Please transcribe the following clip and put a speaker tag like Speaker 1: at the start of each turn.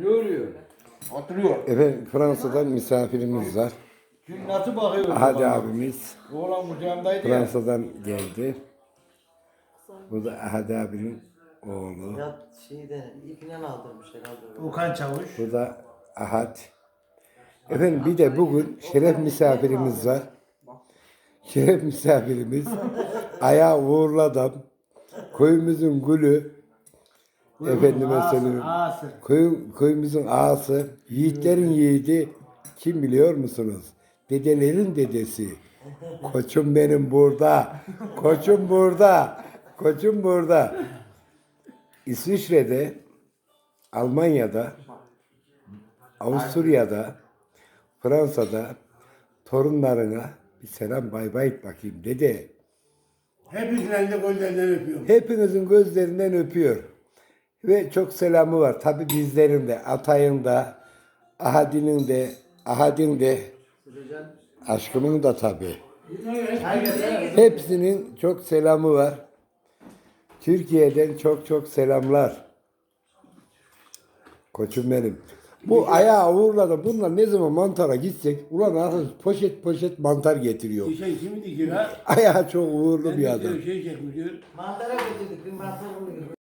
Speaker 1: Yürüyor. Oturuyor.
Speaker 2: Efendim Fransa'dan misafirimiz var.
Speaker 1: Şimdi nasıl bakıyor?
Speaker 2: Hadi abimiz
Speaker 1: Oğlan kucağımdaydı ya.
Speaker 2: Fransa'dan geldi. Bu da Hadi abinin oğlu.
Speaker 3: Ya şeyde ipinden aldırmış herhalde.
Speaker 4: Okan Çavuş.
Speaker 2: Bu da Ahad. Efendim bir de bugün şeref misafirimiz var. Şeref misafirimiz ayağı uğurlu adam. Köyümüzün gülü. Efendime söyleyeyim.
Speaker 4: Asır.
Speaker 2: Köy, köyümüzün ağası, yiğitlerin yiğidi kim biliyor musunuz? Dedelerin dedesi. Koçum benim burada. Koçum burada. Koçum burada. İsviçre'de, Almanya'da, Avusturya'da, Fransa'da torunlarına bir selam bay bay bakayım dede.
Speaker 4: Hepinizin elinde gözlerinden öpüyorum.
Speaker 2: Hepinizin gözlerinden öpüyor. Ve çok selamı var. Tabi bizlerin de, Atay'ın da, Ahad'inin de, Ahad'in de, aşkımın da tabi. Hepsinin çok selamı var. Türkiye'den çok çok selamlar. Koçum benim. Bu ayağı uğurladı. Bunlar ne zaman mantara gitsek, ulan arkadaş poşet poşet mantar getiriyor.
Speaker 4: Şey kimdi ki la?
Speaker 2: Ayağı çok uğurlu bir adam.
Speaker 4: Şey çekmiş diyor.
Speaker 3: Mantara götürdük. Bir mantar bunu